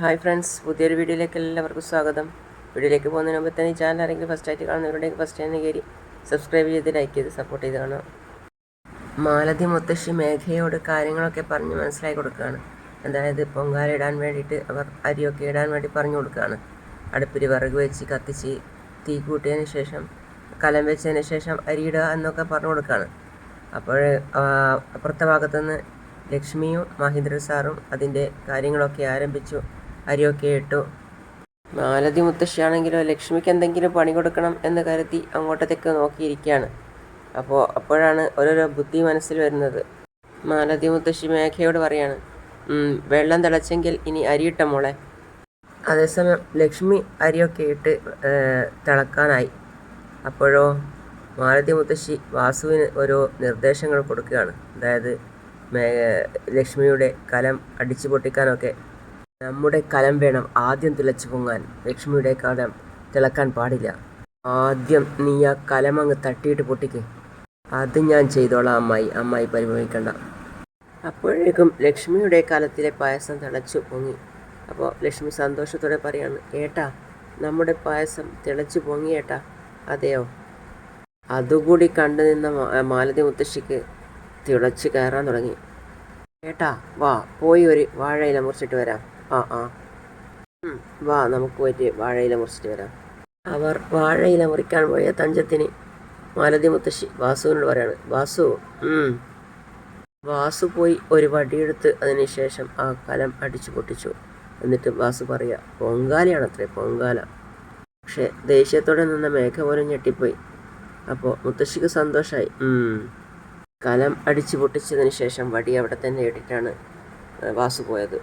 Hi friends പുതിയൊരു വീഡിയോയിലേക്ക് എല്ലാവർക്കും സ്വാഗതം. വീഡിയോയിലേക്ക് പോകുന്നതിന് മുമ്പ് തന്നെ ചാനൽ ആരെങ്കിലും ഫസ്റ്റ് ആയിട്ട് കാണുന്നവരുണ്ടെങ്കിൽ ഫസ്റ്റ് തന്നെ കയറി സബ്സ്ക്രൈബ് ചെയ്ത് ലൈക്ക് ചെയ്ത് സപ്പോർട്ട് ചെയ്ത് കാണാം മാലതി മുത്തശ്ശി മേഘയോട് കാര്യങ്ങളൊക്കെ പറഞ്ഞ് മനസ്സിലാക്കി കൊടുക്കുകയാണ്. അതായത് പൊങ്കാല ഇടാൻ വേണ്ടിയിട്ട് അവർ അരിയൊക്കെ ഇടാൻ വേണ്ടി പറഞ്ഞു കൊടുക്കുകയാണ്. അടുപ്പിൽ വിറക് വെച്ച് കത്തിച്ച് തീ കൂട്ടിയതിന് ശേഷം കലം വെച്ചതിന് ശേഷം അരിയിടുക എന്നൊക്കെ പറഞ്ഞു കൊടുക്കുകയാണ്. അപ്പോൾ അപ്പുറത്തെ ഭാഗത്തുനിന്ന് ലക്ഷ്മിയും മഹേന്ദ്ര സാറും അതിന്റെ കാര്യങ്ങളൊക്കെ ആരംഭിച്ചു. അരിയൊക്കെ ഇട്ടു. മാലതി മുത്തശ്ശിയാണെങ്കിലോ ലക്ഷ്മിക്ക് എന്തെങ്കിലും പണി കൊടുക്കണം എന്ന് കരുതി അങ്ങോട്ടത്തേക്ക് നോക്കിയിരിക്കുകയാണ്. അപ്പോൾ അപ്പോഴാണ് ഓരോരോ ബുദ്ധി മനസ്സിൽ വരുന്നത്. മാലതി മുത്തശ്ശി മേഘയോട് പറയാണ് വെള്ളം തിളച്ചെങ്കിൽ ഇനി അരിയിട്ട മോളെ. അതേസമയം ലക്ഷ്മി അരിയൊക്കെ ഇട്ട് തിളക്കാനായി. അപ്പോഴോ മാലതി മുത്തശ്ശി വാസുവിന് ഓരോ നിർദ്ദേശങ്ങൾ കൊടുക്കുകയാണ്. അതായത് ലക്ഷ്മിയുടെ കലം അടിച്ചു പൊട്ടിക്കാനൊക്കെ നമ്മുടെ കലം വേണം. ആദ്യം തിളച്ചു പൊങ്ങാൻ. ലക്ഷ്മിയുടെ കലം തിളക്കാൻ പാടില്ല. ആദ്യം നീ ആ കലം അങ്ങ് തട്ടിയിട്ട് പൊട്ടിക്ക്. അത് ഞാൻ ചെയ്തോളാം അമ്മായി. അമ്മായി പരിഭവിക്കണ്ട അപ്പോഴേക്കും ലക്ഷ്മിയുടെ കാലത്തിലെ പായസം തിളച്ചു പൊങ്ങി. അപ്പോൾ ലക്ഷ്മി സന്തോഷത്തോടെ പറയാണ് ഏട്ടാ നമ്മുടെ പായസം തിളച്ചു പൊങ്ങി ഏട്ടാ. അതെയോ? അതുകൂടി കണ്ടു നിന്ന മാലതി മുത്തശ്ശിക്ക് തിളച്ച് കയറാൻ തുടങ്ങി. ഏട്ടാ വാ പോയി ഒരു വാഴയില മുറിച്ചിട്ട് വരാം. ആ ആ. വാ നമുക്ക് പോയിട്ട് വാഴയില മുറിച്ചിട്ട് വരാം. അവർ വാഴയില മുറിക്കാൻ പോയ തഞ്ചത്തിന് മാലതി മുത്തശ്ശി വാസുവിനോട് പറയാണ് വാസു വാസു പോയി ഒരു വടിയെടുത്ത് അതിനുശേഷം ആ കലം അടിച്ചു പൊട്ടിച്ചു. എന്നിട്ട് വാസു പറയുക പൊങ്കാലയാണ് അത്രേ പൊങ്കാല. പക്ഷെ ദേഷ്യത്തോടെ നിന്ന മേഘ പോലും ഞെട്ടിപ്പോയി. അപ്പോൾ മുത്തശ്ശിക്ക് സന്തോഷമായി കലം അടിച്ചു പൊട്ടിച്ചതിന് ശേഷം വടി അവിടെ തന്നെ ഇട്ടിട്ടാണ് വാസു പോയത്.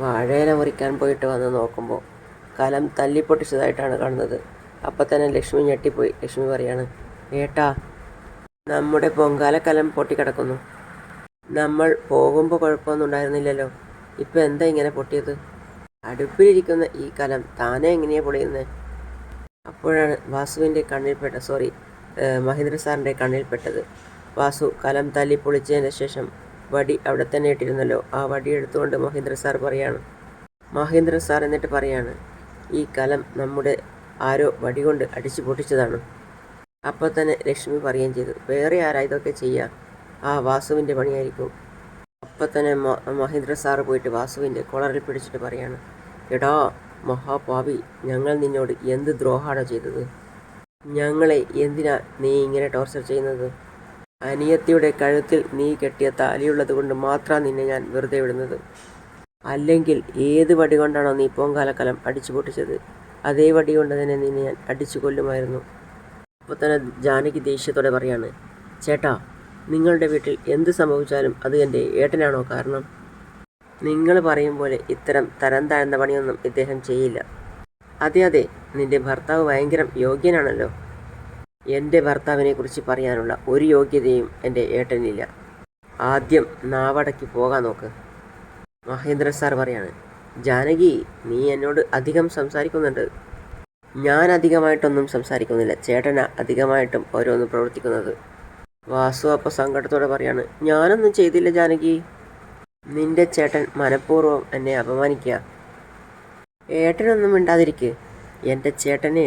വാഴയില മുറിക്കാൻ പോയിട്ട് വന്ന് നോക്കുമ്പോൾ കലം തല്ലിപ്പൊട്ടിച്ചതായിട്ടാണ് കാണുന്നത്. അപ്പം തന്നെ ലക്ഷ്മി ഞെട്ടിപ്പോയി. ലക്ഷ്മി പറയാണ് ഏട്ടാ നമ്മുടെ പൊങ്കാല കലം പൊട്ടിക്കിടക്കുന്നു. നമ്മൾ പോകുമ്പോൾ കുഴപ്പമൊന്നും ഉണ്ടായിരുന്നില്ലല്ലോ. ഇപ്പം എന്താ ഇങ്ങനെ പൊട്ടിയത്? അടുപ്പിലിരിക്കുന്ന ഈ കലം താനെ എങ്ങനെയാണ് പൊളിയുന്നത് അപ്പോഴാണ് വാസുവിന്റെ കണ്ണിൽപ്പെട്ട സോറി മഹേന്ദ്ര സാറിന്റെ കണ്ണിൽപ്പെട്ടത്. വാസു കലം തല്ലി പൊളിച്ചതിന് ശേഷം വടി അവിടെ തന്നെ ഇട്ടിരുന്നല്ലോ. ആ വടി എടുത്തുകൊണ്ട് മഹേന്ദ്ര സാർ പറയാണ്. മഹേന്ദ്ര സാർ എന്നിട്ട് പറയാണ് ഈ കലം നമ്മുടെ ആരോ വടി കൊണ്ട് അടിച്ചു പൊട്ടിച്ചതാണ്. അപ്പോൾ തന്നെ ലക്ഷ്മി പറയുകയും ചെയ്തു വേറെ ആരാ ഇതൊക്കെ ചെയ്യുക ആ വാസുവിന്റെ പണിയായിരിക്കും. അപ്പം തന്നെ മഹേന്ദ്ര സാറ് പോയിട്ട് വാസുവിന്റെ കൊളറിൽ പിടിച്ചിട്ട് പറയാണ് എടാ മഹാപാവി ഞങ്ങൾ നിന്നോട് എന്ത് ദ്രോഹമാണ് ചെയ്തത്? ഞങ്ങളെ എന്തിനാ നീ ഇങ്ങനെ ടോർച്ചർ ചെയ്യുന്നത്? അനിയത്തിയുടെ കഴുത്തിൽ നീ കെട്ടിയ താലിയുള്ളത് കൊണ്ട് മാത്രമാണ് നിന്നെ ഞാൻ വെറുതെ വിടുന്നത്. അല്ലെങ്കിൽ ഏത് വടി കൊണ്ടാണോ നീ പൊങ്കാലക്കലം അടിച്ചു പൊട്ടിച്ചത്? അതേ വടി കൊണ്ട് തന്നെ നിന്നെ ഞാൻ അടിച്ചു കൊല്ലുമായിരുന്നു. അപ്പോൾ തന്നെ ജാനകി ദേഷ്യത്തോടെ പറയാണ് ചേട്ടാ നിങ്ങളുടെ വീട്ടിൽ എന്ത് സംഭവിച്ചാലും അത് എന്റെ ഏട്ടനാണോ കാരണം? നിങ്ങൾ പറയും പോലെ ഇത്തരം തരം താഴ്ന്ന പണിയൊന്നും ഇദ്ദേഹം ചെയ്യില്ല. അതെ അതെ നിന്റെ ഭർത്താവ് ഭയങ്കര യോഗ്യനാണല്ലോ. എന്റെ ഭർത്താവിനെക്കുറിച്ച് പറയാനുള്ള ഒരു യോഗ്യതയും എന്റെ ഏട്ടനില്ല ആദ്യം നാവടക്കി പോകാൻ നോക്ക്. മഹേന്ദ്ര സാർ പറയാണ് ജാനകി നീ എന്നോട് അധികം സംസാരിക്കുന്നുണ്ട്. ഞാൻ അധികമായിട്ടൊന്നും സംസാരിക്കുന്നില്ല. ചേട്ടനാ അധികമായിട്ടും ഓരോന്ന് പ്രവർത്തിക്കുന്നത്. വാസു അപ്പോൾ സങ്കടത്തോടെ പറയാണ് ഞാനൊന്നും ചെയ്തില്ല ജാനകി. നിന്റെ ചേട്ടൻ മനഃപൂർവം എന്നെ അപമാനിക്കുക ഏട്ടനൊന്നും മിണ്ടാതിരിക്കുക എന്റെ ചേട്ടന്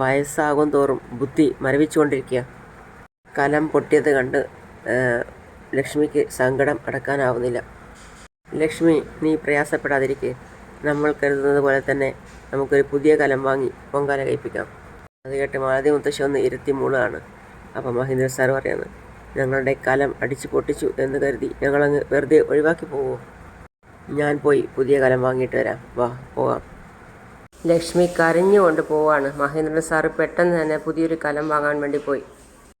വയസ്സാകും തോറും ബുദ്ധി മരവിച്ചുകൊണ്ടിരിക്കുക. കലം പൊട്ടിയത് കണ്ട് ലക്ഷ്മിക്ക് സങ്കടം അടക്കാനാവുന്നില്ല. ലക്ഷ്മി നീ പ്രയാസപ്പെടാതിരിക്കേ. നമ്മൾ കരുതുന്നത് പോലെ തന്നെ നമുക്കൊരു പുതിയ കലം വാങ്ങി പൊങ്കാല കഴിപ്പിക്കാം. അത് കേട്ട് മാലതി മുത്തശ്ശി ഒന്ന് ഇരുത്തി മൂളാണ്. അപ്പം മഹേന്ദ്ര സാർ പറയാണ് ഞങ്ങളുടെ കലം അടിച്ചു പൊട്ടിച്ചു എന്ന് കരുതി ഞങ്ങളങ്ങ് വെറുതെ ഒഴിവാക്കി പോവോ? ഞാൻ പോയി പുതിയ കലം വാങ്ങിയിട്ട് വരാം. വാ പോകാം ലക്ഷ്മി കരഞ്ഞുകൊണ്ട് പോവാണ്. മഹേന്ദ്രൻ സാറ് പെട്ടെന്ന് തന്നെ പുതിയൊരു കലം വാങ്ങാൻ വേണ്ടി പോയി.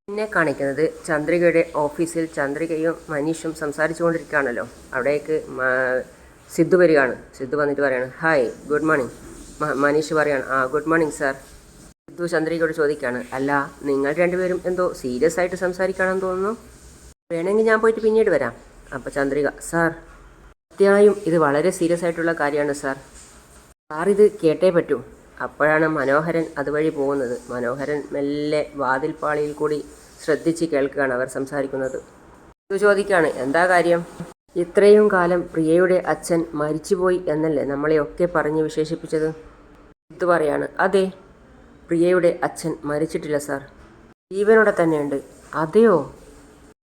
പിന്നെ കാണിക്കുന്നത് ചന്ദ്രികയുടെ ഓഫീസിൽ ചന്ദ്രികയും മനീഷും സംസാരിച്ചുകൊണ്ടിരിക്കുകയാണല്ലോ. അവിടേക്ക് സിദ്ധു വരികയാണ്. സിദ്ധു വന്നിട്ട് പറയാണ് ഹായ് ഗുഡ് മോർണിംഗ് മനീഷ് പറയാണ് ആ ഗുഡ് മോർണിംഗ് സാർ സിദ്ധു ചന്ദ്രികയോട് ചോദിക്കുകയാണ് അല്ല നിങ്ങൾ രണ്ടുപേരും എന്തോ സീരിയസ് ആയിട്ട് സംസാരിക്കുകയാണെന്ന് തോന്നുന്നു. വേണമെങ്കിൽ ഞാൻ പോയിട്ട് പിന്നീട് വരാം. അപ്പോൾ ചന്ദ്രിക സാർ സത്യമായും ഇത് വളരെ സീരിയസ് ആയിട്ടുള്ള കാര്യമാണ് സാർ സാർ ഇത് കേട്ടേ പറ്റൂ. അപ്പോഴാണ് മനോഹരൻ അതുവഴി പോകുന്നത്. മനോഹരൻ മെല്ലെ വാതിൽപ്പാളിയിൽ കൂടി ശ്രദ്ധിച്ച് കേൾക്കുകയാണ് അവർ സംസാരിക്കുന്നത്. ഇത് ചോദിക്കുകയാണ് എന്താ കാര്യം? ഇത്രയും കാലം പ്രിയയുടെ അച്ഛൻ മരിച്ചുപോയി എന്നല്ലേ നമ്മളെയൊക്കെ പറഞ്ഞ് വിശേഷിപ്പിച്ചത്? ഇത് പറയാണ്. അതെ പ്രിയയുടെ അച്ഛൻ മരിച്ചിട്ടില്ല സാർ. ജീവനോടെ തന്നെയുണ്ട്. അതെയോ?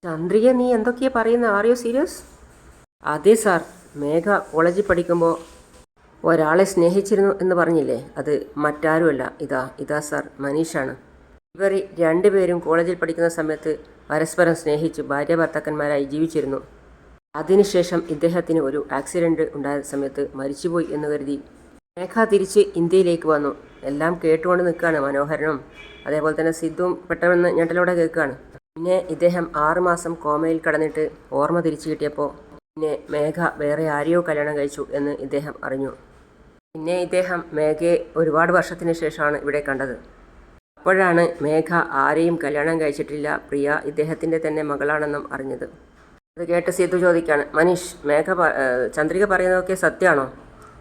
ചന്ദ്രിക നീ എന്തൊക്കെയാ പറയുന്നത് ആർ യു സീരിയസ് അതെ സാർ. മേഘ കോളേജിൽ പഠിക്കുമ്പോൾ ഒരാളെ സ്നേഹിച്ചിരുന്നു എന്ന് പറഞ്ഞില്ലേ? അത് മറ്റാരുമല്ല. ഇതാ ഇതാ സാർ മനീഷാണ്. ഇവർ രണ്ടുപേരും കോളേജിൽ പഠിക്കുന്ന സമയത്ത് പരസ്പരം സ്നേഹിച്ച് ഭാര്യ ഭർത്താക്കന്മാരായി ജീവിച്ചിരുന്നു. അതിനുശേഷം ഇദ്ദേഹത്തിന് ഒരു ആക്സിഡന്റ് ഉണ്ടായ സമയത്ത് മരിച്ചുപോയി എന്ന് കരുതി മേഘ തിരിച്ച് ഇന്ത്യയിലേക്ക് വന്നു. എല്ലാം കേട്ടുകൊണ്ട് നിൽക്കുകയാണ് മനോഹരനും. അതേപോലെ തന്നെ സിദ്ധുവും പെട്ടെന്ന് ഞെട്ടലോടെ കേൾക്കുകയാണ്. പിന്നെ ഇദ്ദേഹം ആറുമാസം കോമയിൽ കടന്നിട്ട് ഓർമ്മ തിരിച്ചു കിട്ടിയപ്പോൾ പിന്നെ മേഘ വേറെ ആരെയോ കല്യാണം കഴിച്ചു എന്ന് ഇദ്ദേഹം അറിഞ്ഞു. പിന്നെ ഇദ്ദേഹം മേഘയെ ഒരുപാട് വർഷത്തിന് ശേഷമാണ് ഇവിടെ കണ്ടത്. അപ്പോഴാണ് മേഘ ആരെയും കല്യാണം കഴിച്ചിട്ടില്ല പ്രിയ ഇദ്ദേഹത്തിന്റെ തന്നെ മകളാണെന്നും അറിഞ്ഞത്. അത് കേട്ട് സീതു ചോദിക്കാണ് മനീഷ് മേഘ ചന്ദ്രിക പറയുന്നതൊക്കെ സത്യമാണോ?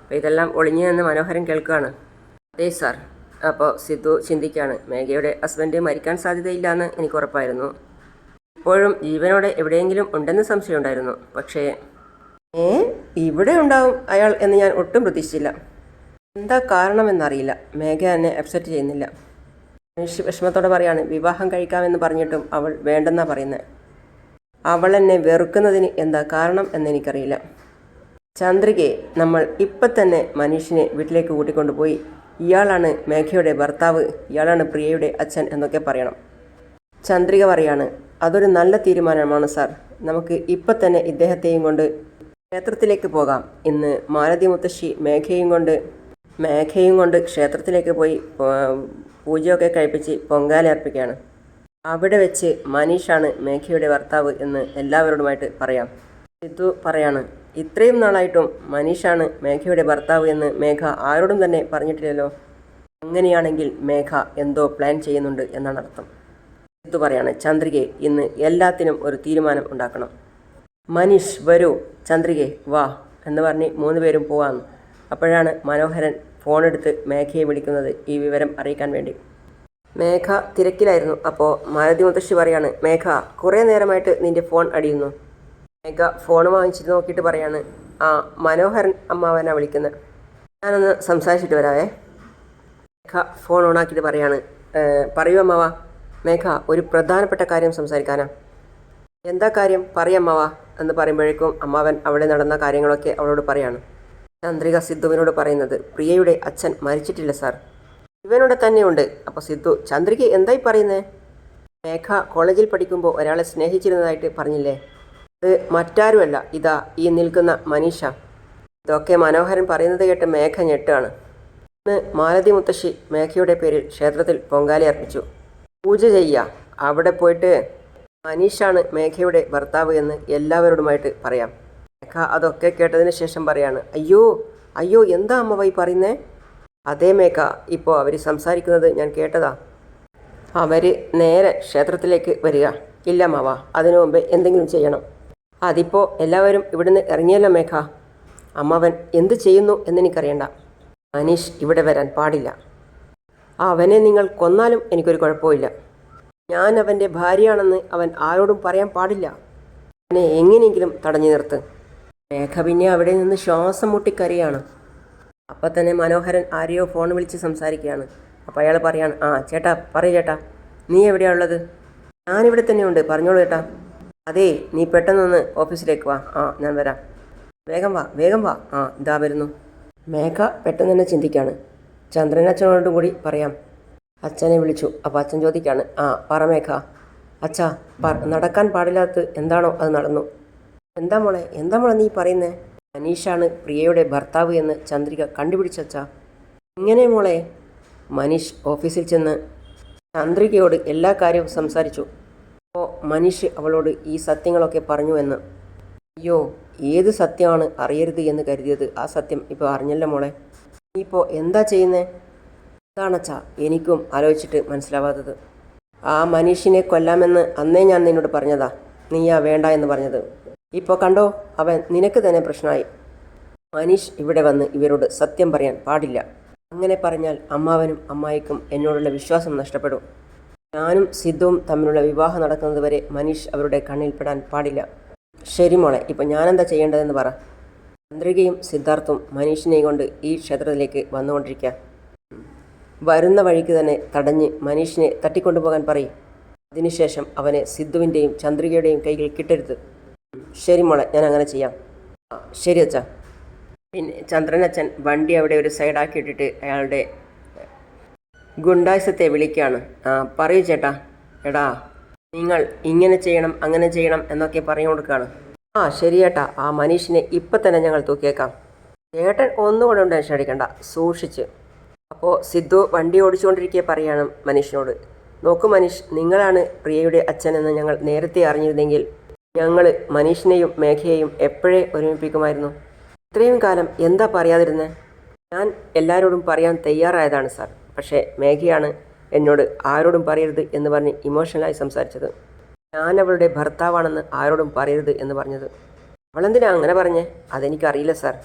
അപ്പോൾ ഇതെല്ലാം ഒളിഞ്ഞു നിന്ന് മനോഹരൻ കേൾക്കുകയാണ്. അതെ സാർ. അപ്പോൾ സിദ്ധു ചിന്തിക്കുകയാണ് മേഘയുടെ ഹസ്ബൻഡ് മരിക്കാൻ സാധ്യതയില്ല എന്ന് എനിക്ക് ഉറപ്പായിരുന്നു. ഇപ്പോഴും ജീവനോടെ എവിടെയെങ്കിലും ഉണ്ടെന്ന് സംശയമുണ്ടായിരുന്നു. പക്ഷേ ഏ ഇവിടെ ഉണ്ടാവും അയാൾ എന്ന് ഞാൻ ഒട്ടും പ്രതീക്ഷിച്ചില്ല. എന്താ കാരണമെന്നറിയില്ല. മേഘ എന്നെ അപ്സെറ്റ് ചെയ്യുന്നില്ല. മനുഷ്യ വിഷമത്തോടെ പറയാണ് വിവാഹം കഴിക്കാമെന്ന് പറഞ്ഞിട്ടും അവൾ വേണ്ടെന്നാ പറയുന്നത് അവൾ എന്നെ വെറുക്കുന്നതിന് എന്താ കാരണം എന്നെനിക്കറിയില്ല. ചന്ദ്രികയെ നമ്മൾ ഇപ്പം തന്നെ മനീഷിനെ വീട്ടിലേക്ക് കൂട്ടിക്കൊണ്ടുപോയി ഇയാളാണ് മേഘയുടെ ഭർത്താവ് ഇയാളാണ് പ്രിയയുടെ അച്ഛൻ എന്നൊക്കെ പറയണം. ചന്ദ്രിക പറയാണ് അതൊരു നല്ല തീരുമാനമാണ് സാർ. നമുക്ക് ഇപ്പം തന്നെ ഇദ്ദേഹത്തെയും കൊണ്ട് ക്ഷേത്രത്തിലേക്ക് പോകാം. ഇന്ന് മാലതി മുത്തശ്ശി മേഘയും കൊണ്ട് മേഘയും കൊണ്ട് ക്ഷേത്രത്തിലേക്ക് പോയി പൂജയൊക്കെ കഴിപ്പിച്ച് പൊങ്കാല അർപ്പിക്കുകയാണ്. അവിടെ വെച്ച് മനീഷാണ് മേഘയുടെ ഭർത്താവ് എന്ന് എല്ലാവരോടുമായിട്ട് പറയാം. സിദ്ധു പറയാണ് ഇത്രയും നാളായിട്ടും മനീഷാണ് മേഘയുടെ ഭർത്താവ് എന്ന് മേഘ ആരോടും തന്നെ പറഞ്ഞിട്ടില്ലല്ലോ. അങ്ങനെയാണെങ്കിൽ മേഘ എന്തോ പ്ലാൻ ചെയ്യുന്നുണ്ട് എന്നാണ് അർത്ഥം. സിദ്ധു പറയാണ് ചന്ദ്രികയെ ഇന്ന് എല്ലാത്തിനും ഒരു തീരുമാനം ഉണ്ടാക്കണം. മനീഷ് വരൂ ചന്ദ്രികെ വാ എന്ന് പറഞ്ഞ് മൂന്ന് പേരും പോവാന്ന് അപ്പോഴാണ് മനോഹരൻ ഫോണെടുത്ത് മേഘയെ വിളിക്കുന്നത് ഈ വിവരം അറിയിക്കാൻ വേണ്ടി. മേഘ തിരക്കിലായിരുന്നു. അപ്പോൾ മാലതി മുത്തശ്ശി പറയാണ് മേഘ കുറേ നേരമായിട്ട് നിന്റെ ഫോൺ അടിയുന്നു. മേഘ ഫോൺ വാങ്ങിച്ചിട്ട് നോക്കിയിട്ട് പറയാണ് ആ മനോഹരൻ അമ്മാവനാ വിളിക്കുന്നത് ഞാനൊന്ന് സംസാരിച്ചിട്ട് വരാവേ. മേഘ ഫോൺ ഓണാക്കിയിട്ട് പറയാണ് "ഏ, പറയൂ അമ്മാവ. മേഘ ഒരു പ്രധാനപ്പെട്ട കാര്യം സംസാരിക്കാനാ. എന്താ കാര്യം? പറയമ്മവ എന്ന് പറയുമ്പോഴേക്കും അമ്മാവൻ അവിടെ നടന്ന കാര്യങ്ങളൊക്കെ അവളോട് പറയാണ്. ചന്ദ്രിക സിദ്ധുവിനോട് പറയുന്നത് പ്രിയയുടെ അച്ഛൻ മരിച്ചിട്ടില്ല സാർ. ഇവനോട് തന്നെയുണ്ട്. അപ്പോൾ സിദ്ധു ചന്ദ്രിക എന്തായി പറയുന്നേ? മേഘ കോളേജിൽ പഠിക്കുമ്പോൾ ഒരാളെ സ്നേഹിച്ചിരുന്നതായിട്ട് പറഞ്ഞില്ലേ? അത് മറ്റാരുമല്ല ഇതാ ഈ നിൽക്കുന്ന മനീഷ. ഇതൊക്കെ മനോഹരൻ പറയുന്നത് കേട്ട് മേഘ ഞെട്ടാണ്. ഇന്ന് മാലതി മുത്തശ്ശി മേഘയുടെ പേരിൽ ക്ഷേത്രത്തിൽ പൊങ്കാലി അർപ്പിച്ചു. പൂജ ചെയ്യുക. അവിടെ പോയിട്ട് മനീഷാണ് മേഘയുടെ ഭർത്താവ് എന്ന് എല്ലാവരോടുമായിട്ട് പറയാം. മേഘ അതൊക്കെ കേട്ടതിന് ശേഷം പറയാണ് അയ്യോ അയ്യോ എന്താ അമ്മ വൈ പറയുന്നേ? അതേ മേഘ ഇപ്പോൾ അവർ സംസാരിക്കുന്നത് ഞാൻ കേട്ടതാ. അവർ നേരെ ക്ഷേത്രത്തിലേക്ക് വരിക. ഇല്ല മാവ അതിനു മുമ്പ് എന്തെങ്കിലും ചെയ്യണം. അതിപ്പോൾ എല്ലാവരും ഇവിടുന്ന് ഇറങ്ങിയല്ലോ മേഘ. അമ്മവൻ എന്ത് ചെയ്യുന്നു എന്നെനിക്കറിയണ്ട മനീഷ് ഇവിടെ വരാൻ പാടില്ല. അവനെ നിങ്ങൾ കൊന്നാലും എനിക്കൊരു കുഴപ്പമില്ല ഞാൻ അവന്റെ ഭാര്യയാണെന്ന് അവൻ ആരോടും പറയാൻ പാടില്ല. അവനെ എങ്ങനെയെങ്കിലും തടഞ്ഞു നിർത്ത്. മേഘ പിന്നെ അവിടെ നിന്ന് ശ്വാസം മുട്ടിക്കറിയാണ് അപ്പം തന്നെ മനോഹരൻ ആരെയോ ഫോൺ വിളിച്ച് സംസാരിക്കുകയാണ്. അപ്പോൾ അയാൾ പറയാണ് ആ ചേട്ടാ പറയൂ ചേട്ടാ. നീ എവിടെയാണ് ഉള്ളത്? ഞാനിവിടെ തന്നെയുണ്ട്. പറഞ്ഞോളൂ ചേട്ടാ. അതേ നീ പെട്ടെന്നൊന്ന് ഓഫീസിലേക്ക് വാ. ആ ഞാൻ വരാം. വേഗം വാ വേഗം വാ. ആ ഇതാ വരുന്നു. മേഘ പെട്ടെന്ന് തന്നെ ചിന്തിക്കാണ്. ചന്ദ്രനച്ഛനോടും കൂടി പറയാം. അച്ഛനെ വിളിച്ചു. അപ്പോൾ അച്ഛൻ ചോദിക്കാണ് ആ പറമേഖ അച്ഛാ പറ നടക്കാൻ പാടില്ലാത്ത എന്താണോ അത് നടന്നു. എന്താ മോളെ എന്താ മോളെ നീ പറയുന്നേ? മനീഷാണ് പ്രിയയുടെ ഭർത്താവ് എന്ന് ചന്ദ്രിക കണ്ടുപിടിച്ചച്ചാ ഇങ്ങനെ മോളെ? മനീഷ് ഓഫീസിൽ ചെന്ന് ചന്ദ്രികയോട് എല്ലാ കാര്യവും സംസാരിച്ചു. അപ്പോൾ മനീഷ് അവളോട് ഈ സത്യങ്ങളൊക്കെ പറഞ്ഞു എന്ന്. അയ്യോ ഏത് സത്യമാണ് അറിയരുത് എന്ന് കരുതിയത്? ആ സത്യം ഇപ്പോൾ അറിഞ്ഞല്ലോ മോളെ. ഇപ്പോൾ എന്താ ചെയ്യുന്നേ? എന്താണച്ചാ എനിക്കും ആലോചിച്ചിട്ട് മനസ്സിലാവാത്തത്. ആ മനീഷിനെ കൊല്ലാമെന്ന് അന്നേ ഞാൻ നിന്നോട് പറഞ്ഞതാ. നീയാ വേണ്ട എന്ന് പറഞ്ഞത്. ഇപ്പോൾ കണ്ടോ അവൻ നിനക്ക് തന്നെ പ്രശ്നമായി. മനീഷ് ഇവിടെ വന്ന് ഇവരോട് സത്യം പറയാൻ പാടില്ല. അങ്ങനെ പറഞ്ഞാൽ അമ്മാവനും അമ്മായിക്കും എന്നോടുള്ള വിശ്വാസം നഷ്ടപ്പെടും. ഞാനും സിദ്ധുവും തമ്മിലുള്ള വിവാഹം നടക്കുന്നതുവരെ മനീഷ് അവരുടെ കണ്ണിൽപ്പെടാൻ പാടില്ല. ശരി മോളെ ഇപ്പം ഞാനെന്താ ചെയ്യേണ്ടതെന്ന് പറ. ചന്ദ്രികയും സിദ്ധാർത്ഥും മനീഷിനെയും കൊണ്ട് ഈ ക്ഷേത്രത്തിലേക്ക് വന്നുകൊണ്ടിരിക്കുക വരുന്ന വഴിക്ക് തന്നെ തടഞ്ഞ് മനീഷിനെ തട്ടിക്കൊണ്ടുപോകാൻ പറയും. അതിനുശേഷം അവനെ സിദ്ധുവിന്റെയും ചന്ദ്രികയുടെയും കൈകൾ കിട്ടരുത്. ശരി മോളെ ഞാൻ അങ്ങനെ ചെയ്യാം. ശരി അച്ഛ. പിന്നെ ചന്ദ്രനച്ഛൻ വണ്ടി അവിടെ ഒരു സൈഡാക്കി ഇട്ടിട്ട് അയാളുടെ ഗുണ്ടായുസത്തെ വിളിക്കുകയാണ് പറയൂ ചേട്ടാ. എടാ നിങ്ങൾ ഇങ്ങനെ ചെയ്യണം അങ്ങനെ ചെയ്യണം എന്നൊക്കെ പറഞ്ഞു കൊടുക്കുകയാണ് ആ ശരിയേട്ടാ. ആ മനീഷിനെ ഇപ്പം തന്നെ ഞങ്ങൾ തൂക്കിയേക്കാം. ചേട്ടൻ ഒന്നുകൂടെ ടെൻഷൻ അടിക്കണ്ട സൂക്ഷിച്ച്. അപ്പോൾ സിദ്ധു വണ്ടി ഓടിച്ചുകൊണ്ടിരിക്കെ പറയാണ് മനീഷിനോട്. നോക്കൂ മനീഷ് നിങ്ങളാണ് പ്രിയയുടെ അച്ഛനെന്ന് ഞങ്ങൾ നേരത്തെ അറിഞ്ഞിരുന്നെങ്കിൽ ഞങ്ങൾ മനീഷിനെയും മേഘയെയും എപ്പോഴേ ഒരുമിപ്പിക്കുമായിരുന്നു? ഇത്രയും കാലം എന്താ പറയാതിരുന്നത് ഞാൻ എല്ലാവരോടും പറയാൻ തയ്യാറായതാണ് സാർ. പക്ഷേ മേഘയാണ് എന്നോട് ആരോടും പറയരുത് എന്ന് പറഞ്ഞ് ഇമോഷണലായി സംസാരിച്ചത്. ഞാൻ അവളുടെ ഭർത്താവാണെന്ന് ആരോടും പറയരുത് എന്ന് പറഞ്ഞത്. അവളെന്തിനാ അങ്ങനെ പറഞ്ഞേ? അതെനിക്കറിയില്ല സാർ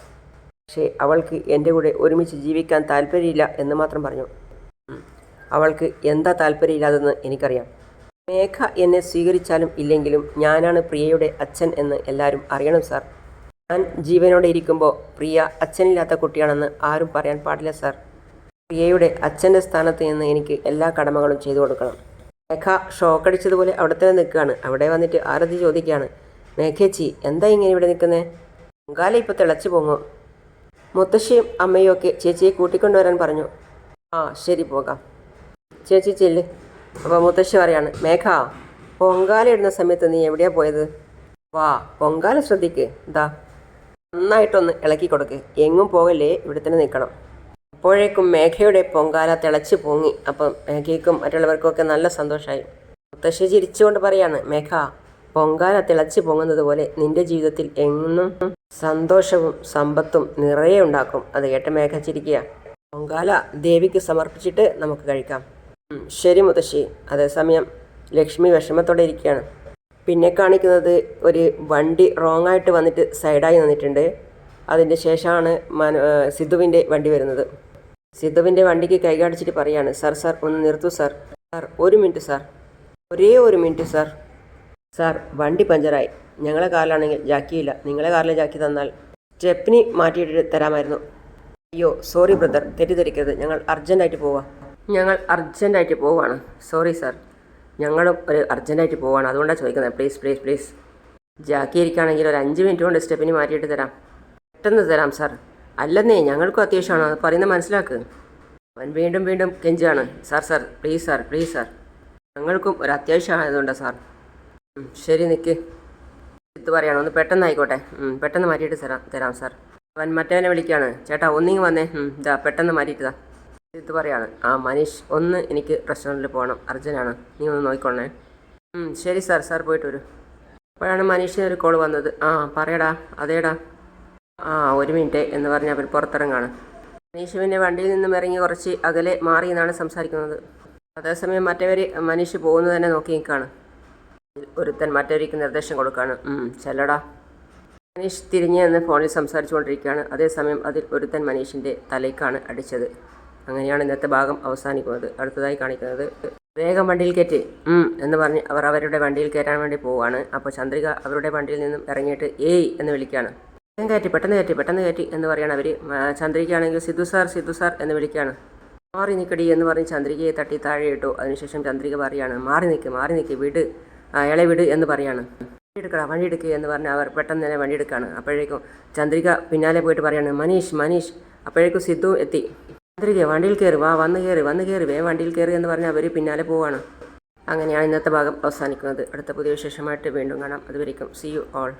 പക്ഷേ അവൾക്ക് എന്റെ കൂടെ ഒരുമിച്ച് ജീവിക്കാൻ താല്പര്യമില്ല എന്ന് മാത്രം പറഞ്ഞു. അവൾക്ക് എന്താ താല്പര്യമില്ലാതെന്ന് എനിക്കറിയാം. മേഘ എന്നെ സ്വീകരിച്ചാലും ഇല്ലെങ്കിലും ഞാനാണ് പ്രിയയുടെ അച്ഛൻ എന്ന് എല്ലാവരും അറിയണം സാർ ഞാൻ ജീവനോടെ ഇരിക്കുമ്പോൾ പ്രിയ അച്ഛനില്ലാത്ത കുട്ടിയാണെന്ന് ആരും പറയാൻ പാടില്ല സാർ പ്രിയയുടെ അച്ഛന്റെ സ്ഥാനത്ത് നിന്ന് എനിക്ക് എല്ലാ കടമകളും ചെയ്തു കൊടുക്കണം. മേഘ ഷോക്കടിച്ചതുപോലെ അവിടെ തന്നെ നിൽക്കുകയാണ്. അവിടെ വന്നിട്ട് ആരതി ചോദിക്കുകയാണ് മേഘേച്ചി എന്താ ഇങ്ങനെ ഇവിടെ നിൽക്കുന്നേ? പൊങ്കാല ഇപ്പോൾ തിളച്ചു പോങ്ങോ. മുത്തശ്ശിയും അമ്മയും ഒക്കെ ചേച്ചിയെ കൂട്ടിക്കൊണ്ടുവരാൻ പറഞ്ഞു. ആ ശരി പോകാം. ചേച്ചി ചെല്ല്. അപ്പോൾ മുത്തശ്ശി പറയാണ് മേഘ പൊങ്കാല ഇടുന്ന സമയത്ത് നീ എവിടെയാ പോയത്? വാ പൊങ്കാല ശ്രദ്ധിക്ക്. ഇതാ നന്നായിട്ടൊന്ന് ഇളക്കി കൊടുക്ക്. എങ്ങും പോകല്ലേ ഇവിടെ തന്നെ നിൽക്കണം. അപ്പോഴേക്കും മേഘയുടെ പൊങ്കാല തിളച്ച് പൊങ്ങി. അപ്പം മേഘയ്ക്കും മറ്റുള്ളവർക്കും ഒക്കെ നല്ല സന്തോഷമായി. മുത്തശ്ശി ചിരിച്ചുകൊണ്ട് പറയാണ് മേഘ പൊങ്കാല തിളച്ച് പൊങ്ങുന്നത് പോലെ നിന്റെ ജീവിതത്തിൽ എന്നും സന്തോഷവും സമ്പത്തും നിറയെ ഉണ്ടാക്കും. അത് കേട്ട് മേഘ ചിരിക്കുക. പൊങ്കാല ദേവിക്ക് സമർപ്പിച്ചിട്ട് നമുക്ക് കഴിക്കാം. ശരി മുത്തശ്ശി. അതേസമയം ലക്ഷ്മി വിഷമത്തോടെ ഇരിക്കുകയാണ്. പിന്നെ കാണിക്കുന്നത് ഒരു വണ്ടി റോങ് ആയിട്ട് വന്നിട്ട് സൈഡായി നിന്നിട്ടുണ്ട്. അതിന്റെ ശേഷമാണ് മനു സിദ്ധുവിന്റെ വണ്ടി വരുന്നത്. സിദ്ധുവിന്റെ വണ്ടിക്ക് കൈകാടിച്ചിട്ട് പറയാണ് സാർ സാർ ഒന്ന് നിർത്തു സാർ. സാർ ഒരു മിനിറ്റ് സാർ. ഒരേ ഒരു മിനിറ്റ് സാർ. സാർ വണ്ടി പഞ്ചറായി. ഞങ്ങളെ കാറിലാണെങ്കിൽ ജാക്കിയില്ല. നിങ്ങളെ കാറിലെ ജാക്കി തന്നാൽ സ്റ്റെപ്പിനി മാറ്റിയിട്ട് തരാമായിരുന്നു. അയ്യോ സോറി ബ്രദർ. തെറ്റിദ്ധരിക്കരുത്. ഞങ്ങൾ അർജന്റായിട്ട് പോവാം. ഞങ്ങൾ അർജന്റായിട്ട് പോവാണ്. Sorry sir. ഞങ്ങളും ഒരു അർജന്റായിട്ട് പോവാണ്. അതുകൊണ്ടാണ് ചോദിക്കുന്നത്. Please please please. ജാക്കി ഇരിക്കുകയാണെങ്കിൽ ഒരു അഞ്ച് മിനിറ്റ് കൊണ്ട് സ്റ്റെപ്പിനി മാറ്റിയിട്ട് തരാം. പെട്ടെന്ന് തരാം സാർ. അല്ലെന്നേ ഞങ്ങൾക്കും അത്യാവശ്യമാണ്. അത് പറയുന്നത് മനസ്സിലാക്ക്. അവൻ വീണ്ടും വീണ്ടും കെഞ്ചാണ് sir sir please sir please sir. ഞങ്ങൾക്കും ഒരു അത്യാവശ്യമായതുകൊണ്ട് സാർ. ശരി നിൽക്ക് ഇത് പറയണം. ഒന്ന് പെട്ടെന്ന് ആയിക്കോട്ടെ പെട്ടെന്ന് മാറ്റിയിട്ട് തരാം തരാം സാർ. അവൻ മറ്റവനെ വിളിക്കുകയാണ്. ചേട്ടാ ഒന്നിങ്ങ് വന്നേ. ഇതാ പെട്ടെന്ന് മാറ്റിയിട്ട് ഇതാ ഇത് പറയാണ്. ആ മനീഷ് ഒന്ന് എനിക്ക് റെസ്റ്റോറന്റിൽ പോകണം. അർജന്റാണ് നീ ഒന്ന് നോക്കിക്കോണേ. ശരി സാർ. സാർ പോയിട്ട് വരൂ. അപ്പോഴാണ് മനീഷിന് ഒരു കോൾ വന്നത്. ആ പറയടാ. അതേടാ. ആ ഒരു മിനിറ്റ് എന്ന് പറഞ്ഞ് അവൻ പുറത്തിറങ്ങാണ്. മനീഷ് പിന്നെ വണ്ടിയിൽ നിന്നും ഇറങ്ങി കുറച്ച് അകലെ മാറി എന്നാണ് സംസാരിക്കുന്നത്. അതേസമയം മറ്റവർ മനീഷ് പോകുന്നത് തന്നെ നോക്കി നിൽക്കുകയാണ് ഒരുത്തൻ മറ്റവർക്ക് നിർദ്ദേശം കൊടുക്കുകയാണ് "ഉം, ചെല്ലടാ. മനീഷ് തിരിഞ്ഞു നിന്ന് ഫോണിൽ സംസാരിച്ചുകൊണ്ടിരിക്കുകയാണ്. അതേസമയം അതിൽ ഒരുത്തൻ മനീഷിന്റെ തലയ്ക്കാണ് അടിച്ചത്. അങ്ങനെയാണ് ഇന്നത്തെ ഭാഗം അവസാനിക്കുന്നത്. അടുത്തതായി കാണിക്കുന്നത് വേഗം വണ്ടിയിൽ കയറ്റി. എന്ന് പറഞ്ഞ് അവർ അവരുടെ വണ്ടിയിൽ കയറാൻ വേണ്ടി പോവുകയാണ് അപ്പോൾ ചന്ദ്രിക അവരുടെ വണ്ടിയിൽ നിന്നും ഇറങ്ങിയിട്ട് ഏയ് എന്ന് വിളിക്കുകയാണ്. വേഗം കയറ്റി പെട്ടെന്ന് കയറ്റി പെട്ടെന്ന് കയറ്റി എന്ന് പറയാണ് അവർ ചന്ദ്രികയാണെങ്കിൽ സിദ്ധു സാർ സിദ്ധു സാർ എന്ന് വിളിക്കുകയാണ്. മാറി നിൽക്കടി എന്ന് പറഞ്ഞ് ചന്ദ്രികയെ തട്ടി താഴെ ഇട്ടു അതിനുശേഷം ചന്ദ്രിക പറയാണ് മാറി നിൽക്ക് മാറി നിൽക്ക് വിട്. അയാളെ വിട് എന്ന് പറയാണ്. വണ്ടി എടുക്കടാ വണ്ടി എടുക്കുക എന്ന് പറഞ്ഞ് അവർ പെട്ടെന്ന് തന്നെ വണ്ടി എടുക്കുകയാണ് അപ്പോഴേക്കും ചന്ദ്രിക പിന്നാലെ പോയിട്ട് പറയാണ് മനീഷ് മനീഷ്. അപ്പോഴേക്കും സിദ്ധു എത്തി. ചന്ദ്രിക വണ്ടിയിൽ കയറി വാ വന്ന് കയറി വന്ന് കയറി വേ വണ്ടിയിൽ കയറി എന്ന് പറഞ്ഞ് അവർ പിന്നാലെ പോവാണ്. അങ്ങനെയാണ് ഇന്നത്തെ ഭാഗം അവസാനിക്കുന്നത്. അടുത്ത പുതിയ വിശേഷമായിട്ട് വീണ്ടും കാണാം. അതുവരേക്കും സി യു ഓൾ